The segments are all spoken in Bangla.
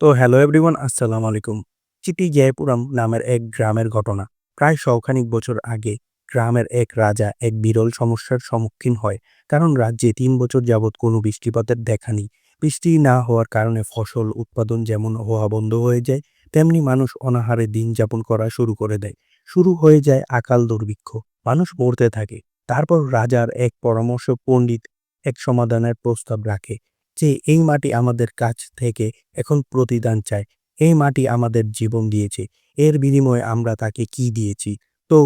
তো হ্যালো এভরিওয়ান, আসসালামু আলাইকুম। চিটি জয়পুরাম নামের এক গ্রামের ঘটনা। প্রায় শখানিক বছর আগে গ্রামের এক রাজা এক বিরল সমস্যার সম্মুখীন হয়। কারণ রাজ্যে তিন বছর যাবৎ কোনো বৃষ্টিপাতের দেখা নেই। বৃষ্টি না হওয়ার কারণে ফসল উৎপাদন যেমন হওয়া বন্ধ হয়ে যায়, তেমনি মানুষ অনাহারে দিন যাপন করা শুরু করে দেয়। শুরু হয়ে যায় আকাল দুর্ভিক্ষ। মানুষ মরতে থাকে। তারপর রাজার এক পরামর্শ পণ্ডিত এক সমাধানের প্রস্তাব রাখে। যে এই মাটি আমাদের কাছ থেকে এখন প্রতিদান চায়, এই মাটি আমাদের জীবন দিয়েছে, এর বিনিময়ে আমরা তাকে কি দিয়েছি? তো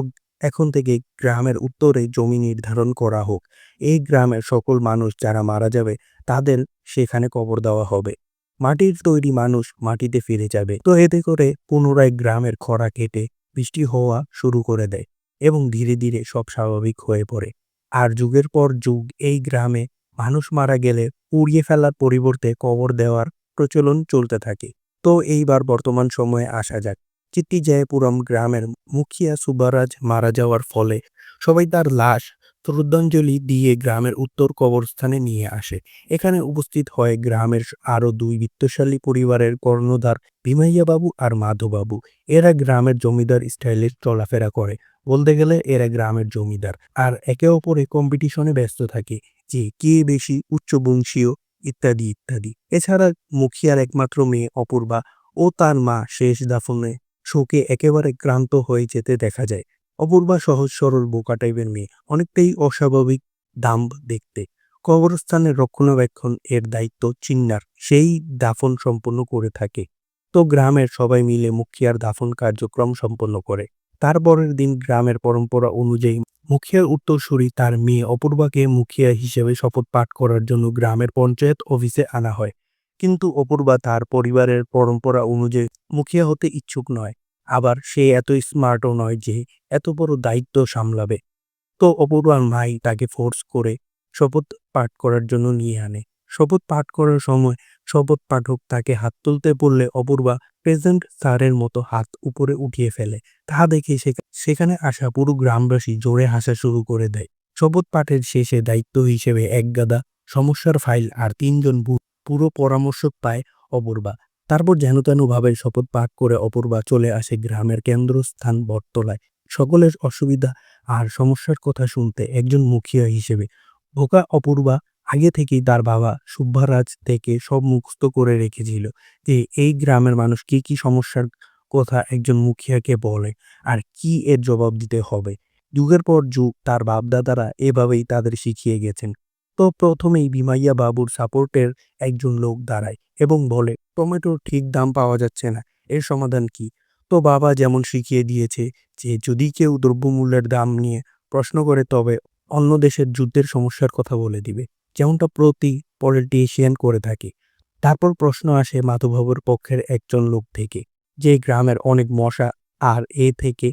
এখন থেকে গ্রামের উত্তরে জমি নির্ধারণ করা হোক, এই গ্রামের সকল মানুষ যারা মারা যাবে, তাদের সেখানে কবর দেওয়া হবে। মাটির তৈরি মানুষ মাটিতে ফিরে যাবে। তো এতে করে পুনরায় গ্রামের খরা কেটে বৃষ্টি হওয়া শুরু করে দেয় এবং ধীরে ধীরে সব স্বাভাবিক হয়ে পড়ে। আর যুগের পর যুগ এই গ্রামে মানুষ মারা গেলে পুড়িয়ে ফেলার পরিবর্তে কবর দেওয়ার প্রচলন চলতে থাকে। তো এইবার বর্তমান সময়ে আসা যাক। চিত্তি জয়পুরম গ্রামের মুখিয়া সুবারাজ মারা যাওয়ার ফলে সবাই তার লাশ শ্রদ্ধাঞ্জলি দিয়ে গ্রামের উত্তর কবরস্থানে নিয়ে আসে। এখানে উপস্থিত হয় গ্রামের আরও দুই বিত্তশালী পরিবারের কর্ণধার বাবু আর মাধববাবু। এরা গ্রামের জমিদার স্টাইলের চলাফেরা করে। বলতে গেলে এরা গ্রামের জমিদার। আর একে অপরে কম্পিটিশনে ব্যস্ত থাকে। যে কে বেশি উচ্চবংশীয়, ইত্যাদি ইত্যাদি। এছাড়া মুখিয়ার একমাত্র মেয়ে অপূর্বা ও তার মা শেষ দাফনে শোকে একেবারে ক্রান্ত হয়ে যেতে দেখা যায়। অপূর্বা সহজ সরল বোকা টাইপের মেয়ে, অনেকটাই অস্বাভাবিক দাম্ব দেখতে। কবরস্থানের রক্ষণাবেক্ষণ এর দায়িত্ব চিন্নার, সেই দাফন সম্পন্ন করে থাকে। তো গ্রামের সবাই মিলে মুখিয়ার দাফন কার্যক্রম সম্পন্ন করে। তারপরের দিন গ্রামের পরম্পরা অনুযায়ী মুখিয়ার উত্তরসূরি তার মেয়ে অপূর্বাকে মুখিয়া হিসেবে শপথ পাঠ করার জন্য গ্রামের পঞ্চায়েত অফিসে আনা হয়। কিন্তু অপূর্বা তার পরিবারের পরম্পরা অনুযায়ী মুখিয়া হতে ইচ্ছুক নয়। আবার সে এত স্মার্টও নয় যে এত বড় দায়িত্ব সামলাবে। তো অপূর্বার মাই তাকে ফোর্স করে শপথ পাঠ করার জন্য নিয়ে আনে। শপথ পাঠ করার সময় শপথ পাঠক তাকে হাত তুলতে বললে অপূর্বা প্রেজেন্ট স্যারের মতো হাত উপরে উঠিয়ে ফেলে। তা দেখে সেখানে আসা পুরো গ্রামবাসী জোরে হাসা শুরু করে দেয়। শপথ পাঠের শেষে দায়িত্ব হিসেবে এক গাদা সমস্যার ফাইল আর তিনজন পুরো পরামর্শক পায় অপূর্বা। তারপর যেন তেনভাবে শপথ পাঠ করে অপূর্বা চলে আসে গ্রামের কেন্দ্রস্থান বটতলায়। সকলের অসুবিধা আর সমস্যার কথা শুনতে একজন মুখিয়া হিসেবে বোকা অপূর্বা আগে থেকেই তার বাবা সুব্বারাজ থেকে সব মুখস্থ করে রেখেছিল যে এই গ্রামের মানুষ কি কি সমস্যার কথা একজন মুখিয়াকে বলে আর কি এর জবাব দিতে হবে। যুগের পর যুগ তার বাপদাদারা এভাবেই তাদের শিখিয়ে গেছেন। তো প্রথমেই বিমাইয়া বাবুর সাপোর্টের একজন লোক দাঁড়ায় এবং বলে, টমেটোর ঠিক দাম পাওয়া যাচ্ছে না, এর সমাধান কি? তো বাবা যেমন শিখিয়ে দিয়েছে যে যদি কেউ দ্রব্যমূল্যের দাম নিয়ে প্রশ্ন করে তবে অন্য দেশের যুদ্ধের সমস্যার কথা বলে দিবে। যেমনটা প্রতি পলিটিশিয়ান করে থাকে। তারপর প্রশ্ন আসে মাধববাবুর পক্ষের একজন লোক থেকে, যে গ্রামের অনেক মশা আর এ থেকে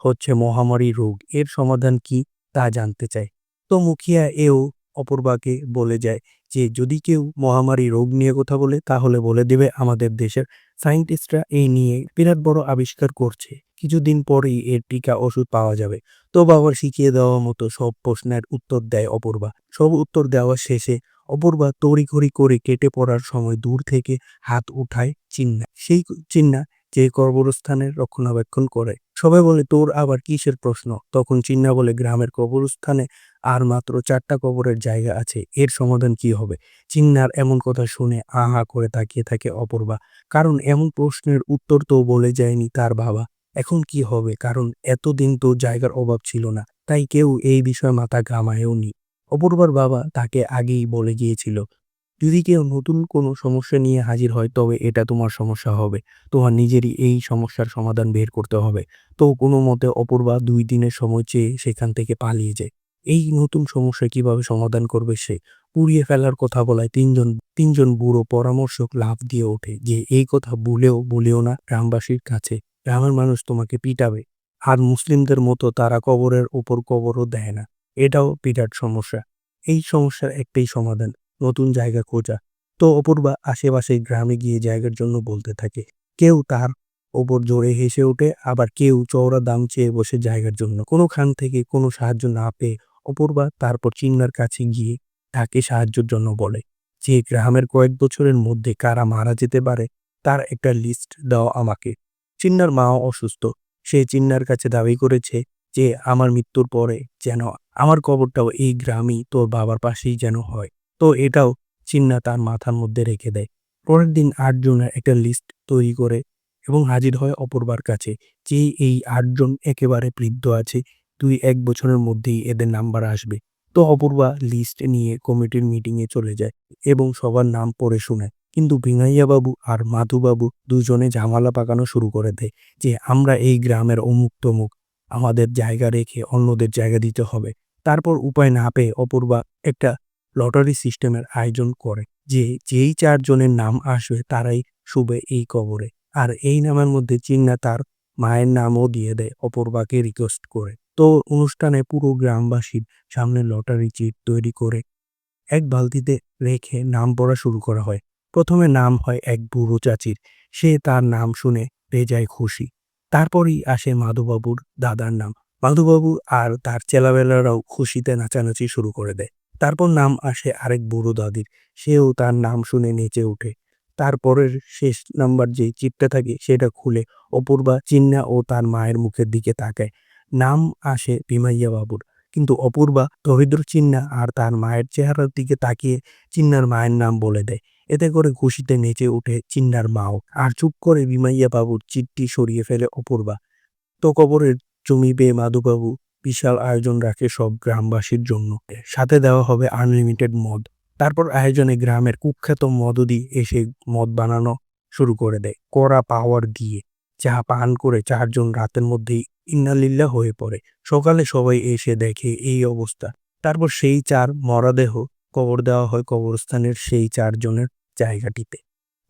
হচ্ছে মহামারী রোগ, এর সমাধান কি তা জানতে চায়। তো মুখিয়া এও অপূর্বাকে বলে যায় যে, যদি কেউ মহামারী রোগ নিয়ে কথা বলে, তাহলে বলে দেবে আমাদের দেশের সায়েন্টিস্টরা এই নিয়ে বিরাট বড় আবিষ্কার করছে। কিছুদিন পরেই এর টিকা ওষুধ পাওয়া যাবে। তো বাবার শিখিয়ে দেওয়া মতো সব প্রশ্নের উত্তর দেয় অপূর্বা। সব উত্তর দেওয়া শেষে অপূর্বা তড়িঘড়ি করে কেটে পড়ার সময় দূর থেকে হাত উঠায় চিন্না। সেই চিন্না যে কবরস্থানের রক্ষণাবেক্ষণ করে। সবাই বলে, তোর আবার কিসের প্রশ্ন? তখন চিন্না বলে, গ্রামের কবরস্থানে আর মাত্র চারটা কবরের জায়গা আছে। এর সমাধান কি হবে? চিন্নার এমন কথা শুনে আহা করে তাকিয়ে থাকে অপূর্বা। কারণ এমন প্রশ্নের উত্তর তো বলে যায়নি তার বাবা। এখন কি হবে? কারণ এতদিন তো জায়গার অভাব ছিল না, তাই কেউ এই বিষয়ে মাথা ঘামায়ও নি। অপূর্বার বাবা তাকে আগেই বলে গিয়েছিল, যদি কেউ নতুন কোনো সমস্যা নিয়ে হাজির হয়, তবে এটা তোমার সমস্যা হবে। তোমার নিজেরই এই সমস্যার সমাধান বের করতে হবে। তো কোনো মতে অপূর্বা দুই দিনের সময় চেয়ে সেখান থেকে পালিয়ে যায়। এই নতুন সমস্যা কীভাবে সমাধান করবে সে? পুড়িয়ে ফেলার কথা বলায় তিনজন তিনজন বুড়ো পরামর্শক লাভ দিয়ে ওঠে যে, এই কথা বলেও বলেও না গ্রামবাসীর কাছে। গ্রামের মানুষ তোমাকে পিটাবে। আর মুসলিমদের মতো তারা কবরের ওপর কবরও দেয় না। এটাও বিরাট সমস্যা। এই সমস্যার একটাই সমাধান, নতুন জায়গা খোঁজা। তো অপূর্বা আশেপাশে গ্রামে গিয়ে জায়গার জন্য বলতে থাকে, কেউ তার ওপর জোরে হেসে ওঠে, আবার কেউ চওড়া দাম চেয়ে বসে জায়গার জন্য। কোনো খান থেকে কোনো সাহায্য না পেয়ে অপূর্বা তারপর চিন্নার কাছে গিয়ে তাকে সাহায্যের জন্য বলে, যে গ্রামের কয়েক বছরের মধ্যে কারা মারা যেতে পারে, তার একটা লিস্ট দাও আমাকে। চিন্নার মাও অসুস্থ। সে চিন্নার কাছে দাবি করেছে যে, আমার মৃত্যুর পরে যেন আমার কবরটাও এই গ্রামই তোর বাবার পাশেই যেন হয়। তো এটাও চিন্না তার মাথার মধ্যে রেখে দেয়। পরের দিন আটজনের একটা লিস্ট তৈরি করে এবং হাজির হয় অপূর্বার কাছে, যে এই আটজন একেবারে বৃদ্ধ আছে, দুই এক বছরের মধ্যেই এদের নাম্বার আসবে। তো অপূর্বা লিস্ট নিয়ে কমিটির মিটিংয়ে চলে যায় এবং সবার নাম পড়ে শোনায় কিন্তু ভিঙাইয়া বাবু আর মাধুবাবু দুজনে ঝামেলা পাকানো শুরু করে দেয় যে, আমরা এই গ্রামের অমুক তমুক আমাদের জায়গা রেখে অন্যদের জায়গা দিতে হবে। তারপর উপায় না পেয়ে অপূর্বা একটা লটারি সিস্টেমের আয়োজন করে যে, যেই চারজনের নাম আসবে তারাই শুবে এই কবরে। আর এই নামের মধ্যে চিন্না তার মায়ের নামও দিয়ে দেয় অপূর্বাকে রিকোয়েস্ট করে। তো অনুষ্ঠানে পুরো গ্রামবাসীর সামনে লটারি চিট তৈরি করে এক বালতিতে রেখে নাম পড়া শুরু করা হয়। প্রথমে নাম হয় এক বুড়ো চাচির। সে তার নাম শুনে বেজায় খুশি। তারপরই আসে মাধুবাবুর দাদার নাম। মাধুবাবু আর তার চেলাবেলারাও খুশিতে নাচানাচি শুরু করে দেয়। তারপর নাম আসে আরেক বুড়ো দাদির। সেও তার নাম শুনে নেচে ওঠে। তারপরের শেষ নাম্বার যে চিপটা থাকে সেটা খুলে অপূর্বা চিন্না ও তার মায়ের মুখের দিকে তাকায়। নাম আসে বিমাইয়া বাবুর কিন্তু অপূর্বা দরিদ্র চিন্না আর তার মায়ের চেহারার দিকে তাকিয়ে চিন্নার মায়ের নাম বলে দেয়। এতে করে খুশিতে নেচে ওঠে চিন্নার মাও। আর চুপ করে বিমাইয়া বাবুর চিঠটি সরিয়ে ফেলে অপূর্বা। তো কবরের জমি পেয়ে মাধুবাবু বিশাল আয়োজন রাখে সব গ্রামবাসীর জন্য। সাথে দেওয়া হবে আনলিমিটেড মদ। তারপর আয়োজনে গ্রামের কুখ্যাত মদদি এসে মদ বানানো শুরু করে দেয় কড়া পাওয়ার দিয়ে। চা, পান করে চারজন রাতের মধ্যেই ইন্নালিল্লা হয়ে পড়ে। সকালে সবাই এসে দেখে এই অবস্থা। তারপর সেই চার মরাদেহ কবর দেওয়া হয় কবরস্থানের সেই চারজনের জায়গাটিতে।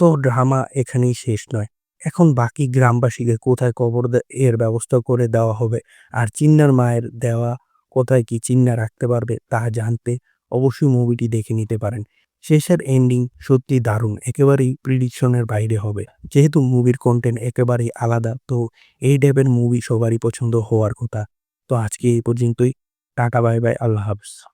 তো ড্রামা এখানেই শেষ নয়। এখন বাকি গ্রামবাসীকে কোথায় কবর এর ব্যবস্থা করে দেওয়া হবে আর চিন্নার মায়ের দেওয়া কোথায় কি চিন্না রাখতে পারবে তা জানতে অবশ্যই মুভিটি দেখে নিতে পারেন। শেষের এন্ডিং সত্যি দারুণ, একেবারেই প্রিডিকশনের বাইরে হবে। যেহেতু মুভির কন্টেন্ট একেবারেই আলাদা, তো এই টাইপের মুভি সবারই পছন্দ হওয়ার কথা। তো আজকে এই পর্যন্তই। টাটা বাই বাই আল্লাহ হাফিজ।